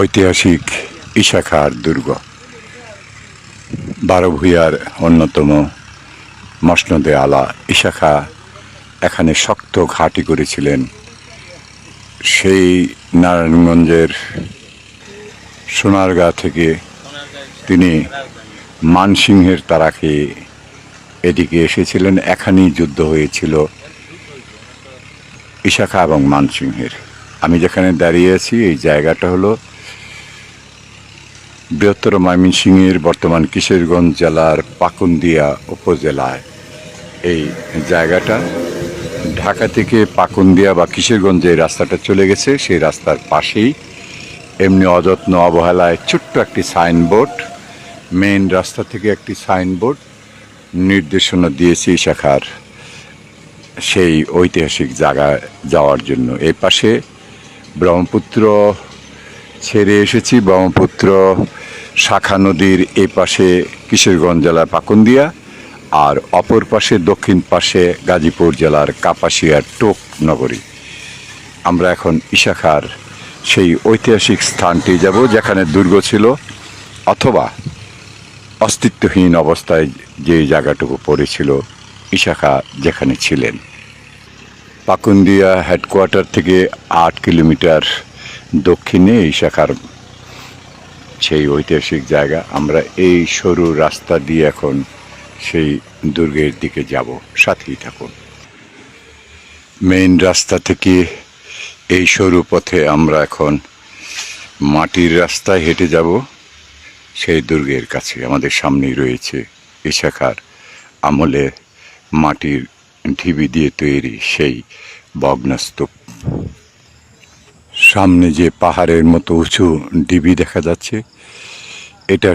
ঐতিহাসিক ইশাখার দুর্গ। বারোভূয়ার অন্যতম মসনদে আলা ইশাখা এখানে শক্ত ঘাঁটি করেছিলেন। সেই নারায়ণগঞ্জের সোনারগাঁ থেকে তিনি মানসিংহের তারা খেয়ে এদিকে এসেছিলেন। এখানেই যুদ্ধ হয়েছিল ইশাখা এবং মানসিংহের। আমি যেখানে দাঁড়িয়ে আছি, এই জায়গাটা হলো বৃহত্তর ময়মনসিংহের বর্তমান কিশোরগঞ্জ জেলার পাকুন্দিয়া উপজেলায়। এই জায়গাটা ঢাকা থেকে পাকুন্দিয়া বা কিশোরগঞ্জ যে রাস্তাটা চলে গেছে, সেই রাস্তার পাশেই। এমনি অযত্ন অবহেলায় ছোট্ট একটি সাইনবোর্ড মেন রাস্তা থেকে একটি সাইনবোর্ড নির্দেশনা দিয়েছে শাখার সেই ঐতিহাসিক জায়গায় যাওয়ার জন্য। এই পাশে ব্রহ্মপুত্র ছেড়ে এসেছি ব্রহ্মপুত্র শাখা নদীর এই পাশে কিশোরগঞ্জ জেলার পাকুন্দিয়া আর অপর পাশে দক্ষিণ পাশে গাজীপুর জেলার কাপাসিয়ার টোক নগরী। আমরা এখন ইশাখার সেই ঐতিহাসিক স্থানটি যাব যেখানে দুর্গ ছিল অথবা অস্তিত্বহীন অবস্থায় যে জায়গাটুকু পড়েছিল ইশাখা যেখানে ছিলেন। পাকুন্দিয়া হেডকোয়ার্টার থেকে আট কিলোমিটার দক্ষিণে এই শাখার সেই ঐতিহাসিক জায়গা। আমরা এই সরু রাস্তা দিয়ে এখন সেই দুর্গের দিকে যাব। সাথেই থাকুন। মেইন রাস্তা থেকে এই সরু পথে আমরা এখন মাটির রাস্তায় হেঁটে যাব। সেই দুর্গের কাছে আমাদের সামনেই রয়েছে এই শাখার আমলে মাটির ঢিবি দিয়ে তৈরি সেই ভগ্নস্তূপ। সামনে যে পাহাড়ের মতো উঁচু ডিবি দেখা যাচ্ছে, এটা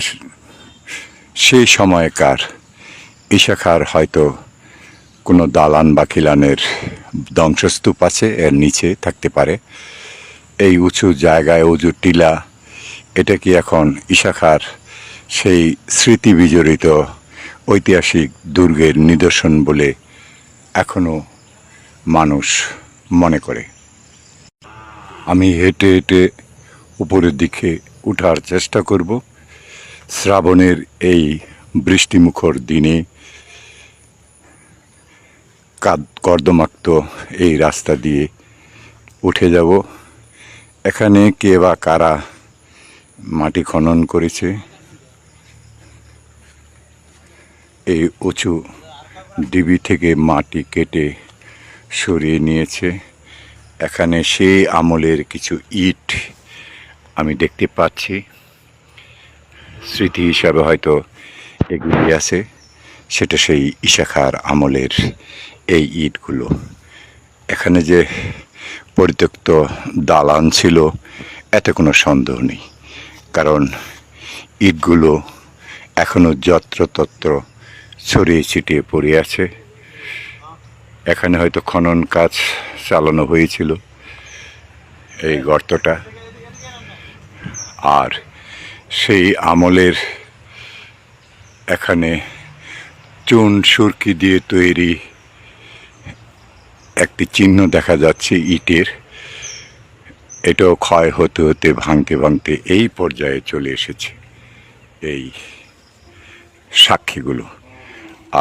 সেই সময়কার ইশাখার হয়তো কোনো দালান বা খিলানের ধ্বংসস্তূপ আছে, এর নিচে থাকতে পারে। এই উঁচু জায়গায় উঁচু টিলা, এটা কি এখন ইশাখার সেই স্মৃতি বিজড়িত ঐতিহাসিক দুর্গের নিদর্শন বলে এখনও মানুষ মনে করে? আমি হেঁটে হেঁটে উপরের দিকে ওঠার চেষ্টা করব। শ্রাবণের এই বৃষ্টিমুখর দিনে কাদ কর্দমাক্ত এই রাস্তা দিয়ে উঠে যাব। এখানে কে বা কারা মাটি খনন করেছে, এই উঁচু ডিবি থেকে মাটি কেটে সরিয়ে নিয়েছে। এখানে সেই আমলের কিছু ইট আমি দেখতে পাচ্ছি। স্মৃতি হিসাবে হয়তো এগুলি আছে। সেটা সেই ইশাখার আমলের এই ইটগুলো। এখানে যে পরিত্যক্ত দালান ছিল, এতে কোনো সন্দেহ নেই। কারণ ইটগুলো এখনও যত্রতত্র ছড়িয়ে ছিটিয়ে পড়ে আছে। এখানে হয়তো খনন কাজ চালানো হয়েছিল এই গর্তটা। আর সেই আমলের এখানে চুন সুরকি দিয়ে তৈরি একটি চিহ্ন দেখা যাচ্ছে ইটের। এটাও ক্ষয় হতে হতে ভাঙতে ভাঙতে এই পর্যায়ে চলে এসেছে এই সাক্ষীগুলো।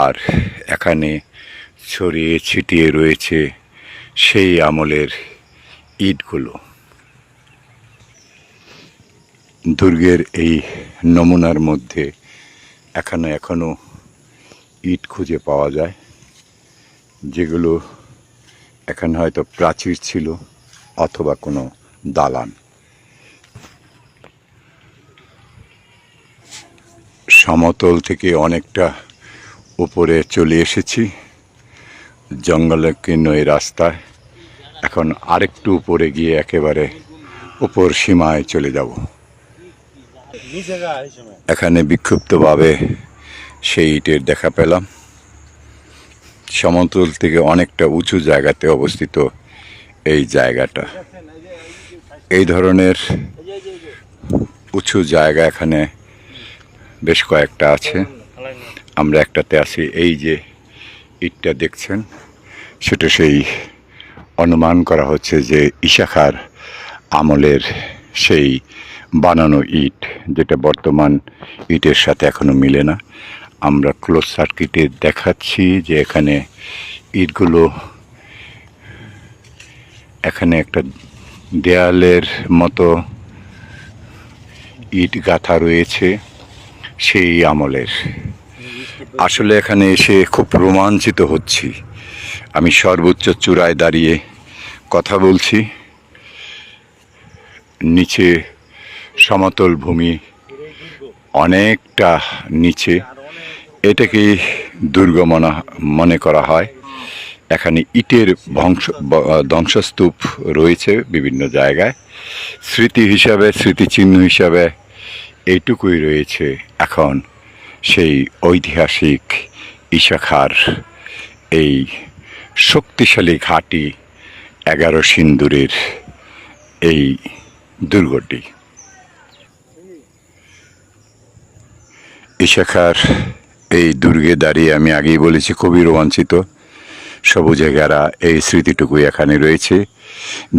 আর এখানে ছড়িয়ে ছিটিয়ে রয়েছে সেই আমলের ইটগুলো। দুর্গের এই নমুনার মধ্যে এখানে এখনও ইট খুঁজে পাওয়া যায়, যেগুলো এখানে হয়তো প্রাচীর ছিল অথবা কোনো দালান। সমতল থেকে অনেকটা উপরে চলে এসেছি। জঙ্গলকীর্ণ এই রাস্তায় এখন আরেকটু উপরে গিয়ে একেবারে উপর সীমায় চলে যাব। এখানে বিক্ষুব্ধভাবে সেই ইটের দেখা পেলাম। সমতল থেকে অনেকটা উঁচু জায়গাতে অবস্থিত এই জায়গাটা। এই ধরনের উঁচু জায়গা এখানে বেশ কয়েকটা আছে। আমরা একটাতে আছি, এই যে ইটটা দেখছেন, সেটা সেই অনুমান করা হচ্ছে যে ইশাখার আমলের সেই বানানো ইট, যেটা বর্তমান ইটের সাথে এখনও মিলে না। আমরা ক্লোজ সার্কিটে দেখাচ্ছি যে এখানে ইটগুলো, এখানে একটা দেয়ালের মতো ইট গাঁথা রয়েছে সেই আমলের। আসলে এখানে এসে খুব রোমাঞ্চিত হচ্ছি। আমি সর্বোচ্চ চূড়ায় দাঁড়িয়ে কথা বলছি। নিচে সমতল ভূমি অনেকটা নিচে। এটাকে দুর্গ মনে মনে করা হয়। এখানে ইটের ধ্বংস ধ্বংসস্তূপ রয়েছে বিভিন্ন জায়গায়। স্মৃতি হিসাবে, স্মৃতিচিহ্ন হিসাবে এইটুকুই রয়েছে এখন। সেই ঐতিহাসিক ইশাখার এই শক্তিশালী ঘাঁটি এগারো সিন্দুরের এই দুর্গটি। ইশাখার এই দুর্গে দাঁড়িয়ে আমি আগেই বলেছি, খুবই রোমাঞ্চিত। সবুজে ঘেরা এই স্মৃতিটুকু এখানে রয়েছে।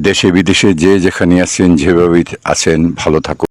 দেশে বিদেশে যে যেখানে আছেন, যেভাবে আছেন, ভালো থাকুন।